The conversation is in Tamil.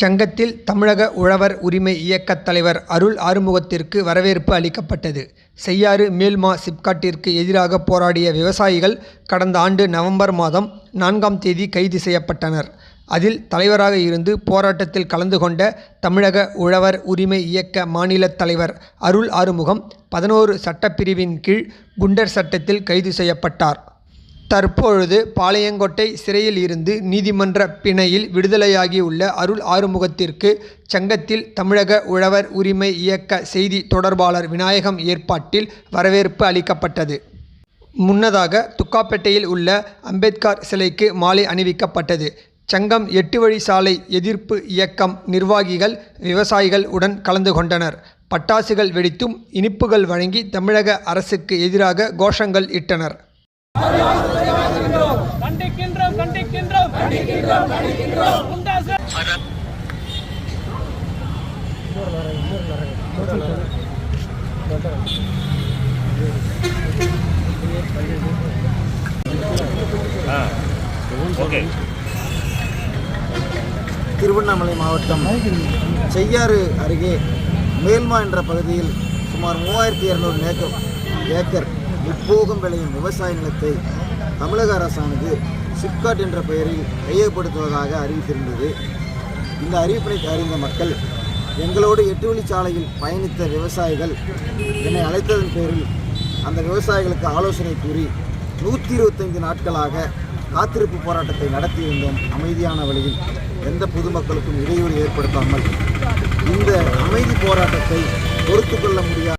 சங்கத்தில் தமிழக உழவர் உரிமை இயக்கத் தலைவர் அருள் ஆறுமுகத்திற்கு வரவேற்பு அளிக்கப்பட்டது. செய்யாறு மேல்மா சிப்காட்டிற்கு எதிராக போராடிய விவசாயிகள் கடந்த ஆண்டு நவம்பர் மாதம் நான்காம் தேதி கைது செய்யப்பட்டனர். அதில் தலைவராக இருந்து போராட்டத்தில் கலந்து கொண்ட தமிழக உழவர் உரிமை இயக்க மாநிலத் தலைவர் அருள் ஆறுமுகம் பதினோரு சட்டப்பிரிவின் கீழ் குண்டர் சட்டத்தில் கைது செய்யப்பட்டார். தற்பொழுது பாளையங்கோட்டை சிறையில் இருந்து நீதிமன்ற பிணையில் விடுதலையாகியுள்ள அருள் ஆறுமுகத்திற்கு சங்கத்தில் தமிழக உழவர் உரிமை இயக்க செய்தி தொடர்பாளர் விநாயகம் ஏற்பாட்டில் வரவேற்பு அளிக்கப்பட்டது. முன்னதாக துக்காப்பேட்டையில் உள்ள அம்பேத்கர் சிலைக்கு மாலை அணிவிக்கப்பட்டது. சங்கம் எட்டு வழி சாலை எதிர்ப்பு இயக்கம் நிர்வாகிகள் விவசாயிகள் உடன் கலந்து கொண்டனர். பட்டாசுகள் வெடித்தும் இனிப்புகள் வழங்கி தமிழக அரசுக்கு எதிராக கோஷங்கள் இட்டனர். கண்டிக்கின்றோம் கண்டிக்கின்றோம். கண்டிக்கின்றோம் கண்டிக்கின்றோம் திருவண்ணாமலை மாவட்டம் செய்யாறு அருகே மேல்மா என்ற பகுதியில் சுமார் மூவாயிரத்தி இரநூறு ஏக்கர் ஏக்கர் முப்போகம் விளையும் விவசாய நிலத்தை தமிழக அரசானது சிப்காட் என்ற பெயரில் கையகப்படுத்துவதாக அறிவித்திருந்தது. இந்த அறிவிப்பினை அறிந்த மக்கள் எங்களோடு எட்டு வழிச்சாலையில் பயணித்த விவசாயிகள் என்னை அழைத்ததன் பேரில் அந்த விவசாயிகளுக்கு ஆலோசனை கூறி நூற்றி இருபத்தைந்து நாட்களாக காத்திருப்பு போராட்டத்தை நடத்தியிருந்தோம். அமைதியான வழியில் எந்த பொதுமக்களுக்கும் இடையூறு ஏற்படுத்தாமல் இந்த அமைதி போராட்டத்தை பொறுத்து கொள்ள